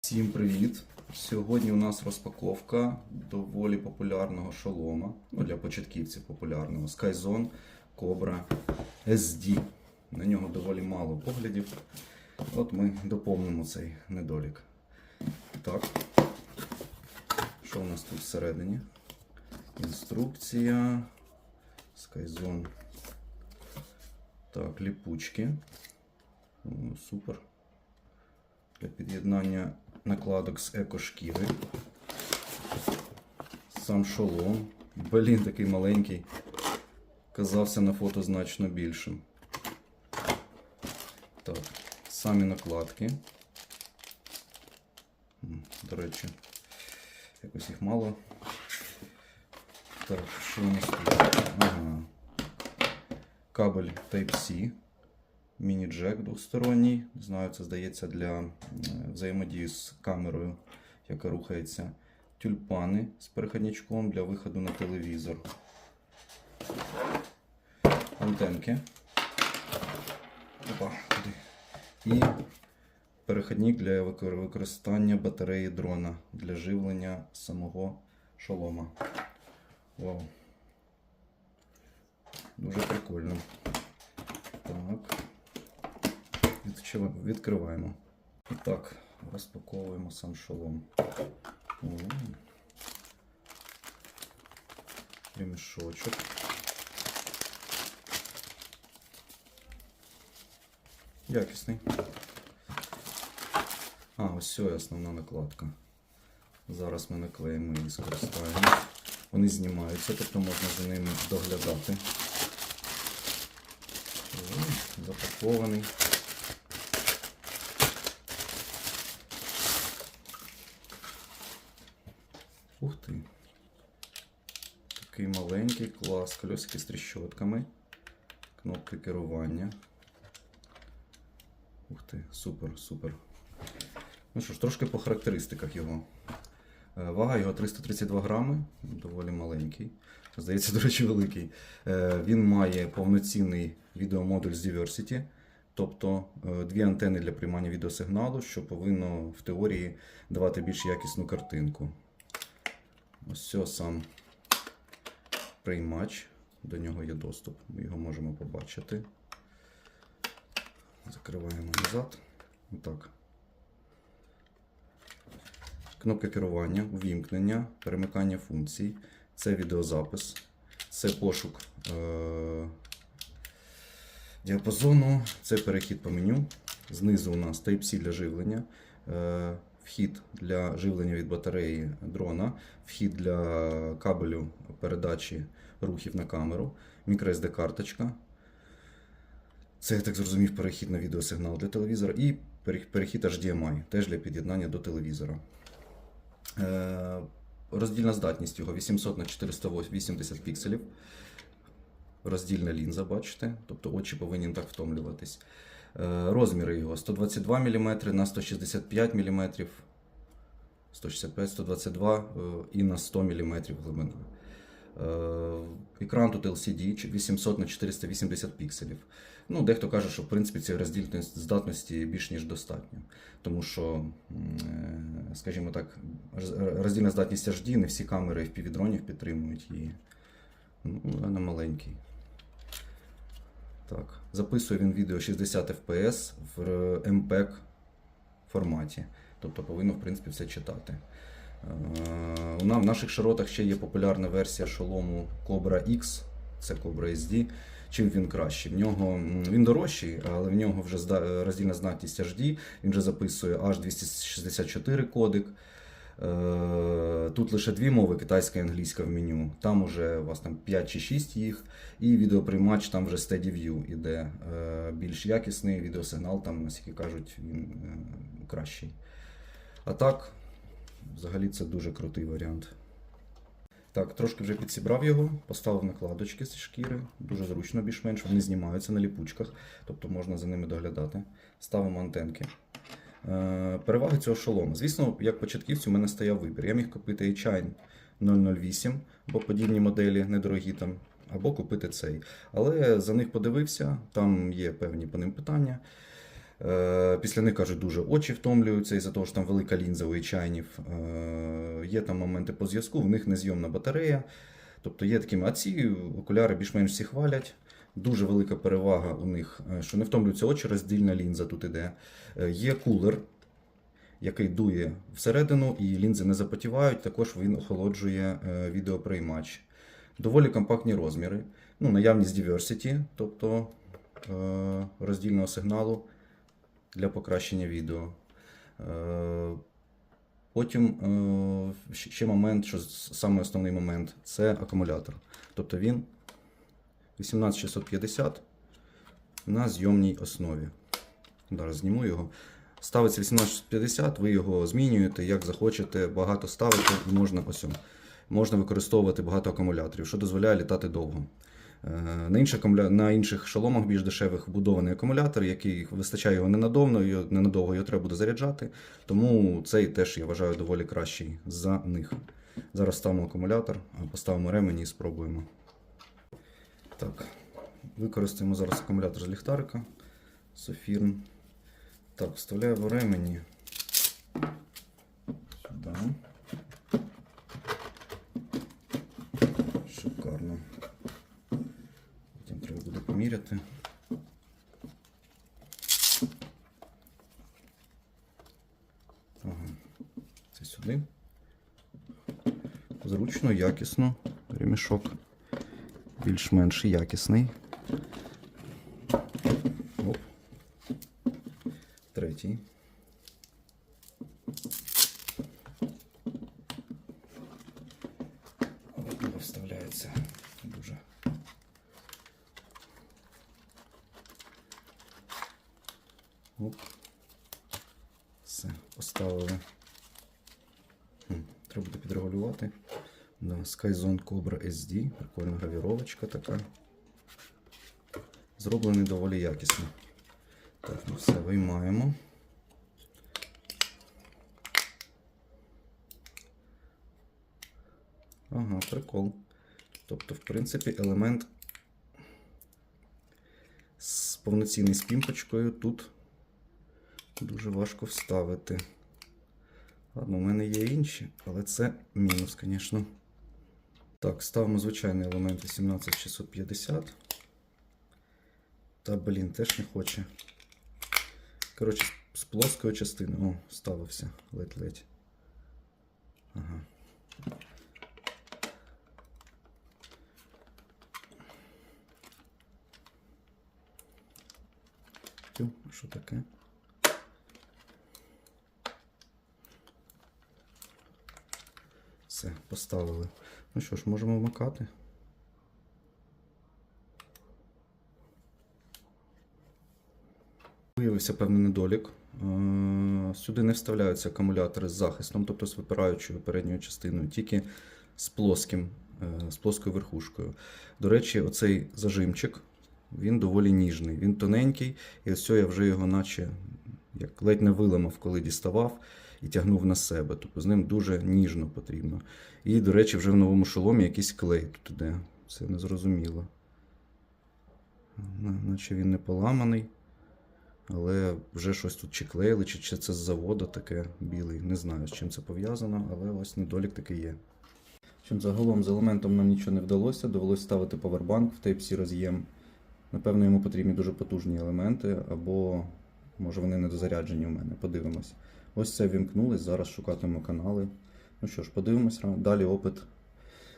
Всім привіт! Сьогодні у нас розпаковка доволі популярного шолома, ну для початківців популярного Skyzone Cobra SD. На нього доволі мало поглядів. От ми доповнимо цей недолік. Так, що у нас тут всередині? Інструкція. Skyzone. Так, ліпучки. О, супер для під'єднання накладок з екошкіри. Сам шолом. Блін, такий маленький. Казався на фото значно більшим. Так, самі накладки. До речі, якось їх мало. Так, що у нас тут? Ага. Кабель Type-C міні-джек двосторонній. Не знаю, це здається для взаємодії з камерою, яка рухається. Тюльпани з переходничком для виходу на телевізор. Антенки. Опа? І переходник для використання батареї дрона для живлення самого шолома. Вау. Дуже прикольно. Так. Відчи- Відкриваємо. І так, розпаковуємо сам шолом. О. Ремішочок. Якісний. А, ось це основна накладка. Зараз ми наклеїмо і скористаємо. Вони знімаються, тобто можна за ними доглядати. Запакований. Ух ти. Такий маленький клас, колесики з тріщотками, кнопки керування. Ух ти, супер, супер. Ну що ж, трошки по характеристиках його. Е, Вага його 332 грами, доволі маленький. Здається, до речі, великий. Е, Він має повноцінний відеомодуль з Diversity, тобто е, дві антени для приймання відеосигналу, що повинно в теорії давати більш якісну картинку. Ось сам приймач. До нього є доступ. Ми його можемо побачити. Закриваємо назад. Отак. Кнопка керування, увімкнення, перемикання функцій. Це відеозапис, це пошук е- діапазону, це перехід по меню. Знизу у нас Type-C для живлення, е- вхід для живлення від батареї дрона, вхід для кабелю передачі рухів на камеру, microSD карточка. Це, я так зрозумів, перехід на відеосигнал для телевізора і перехід HDMI, теж для під'єднання до телевізора. Е, Роздільна здатність його 800 на 480 пікселів. Роздільна лінза, бачите, тобто очі повинні так втомлюватись. Е, Розміри його 122 мм на 165 мм, 165, 122 е, і на 100 мм глибина. Е, Екран тут LCD 800 на 480 пікселів. Ну, дехто каже, що в принципі цієї здатності більш ніж достатньо. Тому що, е, скажімо так, роздільна здатність HD, не всі камери FPV-дронів підтримують її. Ну, вона маленький. Так. Записує він відео 60 FPS в MPEG форматі. Тобто повинно, в принципі, все читати. Е, У нас в наших широтах ще є популярна версія шолому Cobra X, це Cobra SD. Чим він кращий? В нього він дорожчий, але в нього вже зда- роздільна здатність HD, він вже записує H264 кодек. Е, Тут лише дві мови, китайська і англійська в меню. Там уже у вас там 5 чи 6 їх, і відеоприймач там вже SteadyView іде. Е, Більш якісний відеосигнал, там, наскільки кажуть, він е, кращий. А так, взагалі це дуже крутий варіант. Так, трошки вже підсібрав його, поставив накладочки з шкіри, дуже зручно, більш-менш. Вони знімаються на ліпучках, тобто можна за ними доглядати. Ставимо антенки. Е, Переваги цього шолому. Звісно, як початківцю, у мене стояв вибір. Я міг купити HI 008, бо подібні моделі недорогі там, або купити цей. Але за них подивився, там є певні по ним питання. Е, Після них кажуть, дуже очі втомлюються із-за того, що там велика лінза у ічайнів. Е, Є там моменти по зв'язку, в них незйомна батарея. Тобто є такими, а ці окуляри більш-менш всі хвалять. Дуже велика перевага у них, е, що не втомлюються очі, роздільна лінза тут іде. Е, Є кулер, який дує всередину, і лінзи не запотівають. Також він охолоджує е, відеоприймач. Доволі компактні розміри. Ну, наявність diversity, тобто роздільного сигналу для покращення відео. Потім ще момент, що саме основний момент це акумулятор. Тобто він 18650 на зйомній основі. Зараз зніму його. Ставиться 18650, ви його змінюєте, як захочете, багато ставити, можна ось. Можна використовувати багато акумуляторів, що дозволяє літати довго. Е, На інших, на інших шоломах більш дешевих вбудований акумулятор, який вистачає його ненадовно, ненадовго його треба буде заряджати. Тому цей теж я вважаю доволі кращий за них. Зараз ставимо акумулятор, поставимо ремені і спробуємо. Так, використаємо зараз акумулятор з ліхтарика. Софірн. Так, вставляю в ремені. Сюди. Шикарно. Потім треба буде поміряти. Ага. Це сюди. Зручно, якісно. Ремішок більш-менш якісний. Оп. Третій. Дуже. Оп. Все, поставили. Хм, Треба буде підрегулювати. Да, Skyzone Cobra SD. Прикольна гравіровочка така. Зроблений доволі якісно. Так, ну все, виймаємо. Ага, прикол. Тобто, в принципі, елемент з повноцінною спімпочкою тут дуже важко вставити. Ладно, у мене є інші, але це мінус, звісно. Так, ставимо звичайний елемент 18650. Та, блін, теж не хоче. Коротше, з плоскої частини. О, ставився ледь-ледь. Ага. Тю, що таке? Все, поставили. Ну що ж, можемо вмикати. Виявився певний недолік. Е, Сюди не вставляються акумулятори з захистом, тобто з випираючою передньою частиною, тільки з плоским, е, з плоскою верхушкою. До речі, оцей зажимчик, він доволі ніжний, він тоненький, і ось я вже його наче як ледь не виламав, коли діставав і тягнув на себе. Тобто з ним дуже ніжно потрібно. І, до речі, вже в новому шоломі якийсь клей тут іде. Це незрозуміло. Наче він не поламаний. Але вже щось тут чи клеїли, чи, це з заводу таке білий. Не знаю, з чим це пов'язано, але ось недолік такий є. Чим загалом з елементом нам нічого не вдалося, довелося ставити повербанк в Type-C роз'єм. Напевно, йому потрібні дуже потужні елементи, або може вони недозаряджені у мене. Подивимось. Ось це вімкнулось, зараз шукатимемо канали. Ну що ж, подивимось далі опит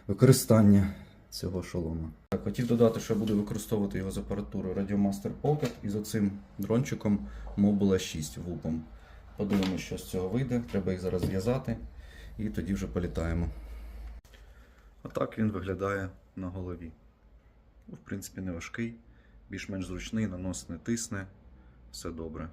використання цього шолома. Так, хотів додати, що я буду використовувати його з апаратурою Radiomaster Pocket і з оцим дрончиком Mobile 6 вупом. Подивимось, що з цього вийде. Треба їх зараз зв'язати і тоді вже політаємо. Отак він виглядає на голові. Ну, В принципі, не важкий, більш-менш зручний, нанос не тисне, все добре.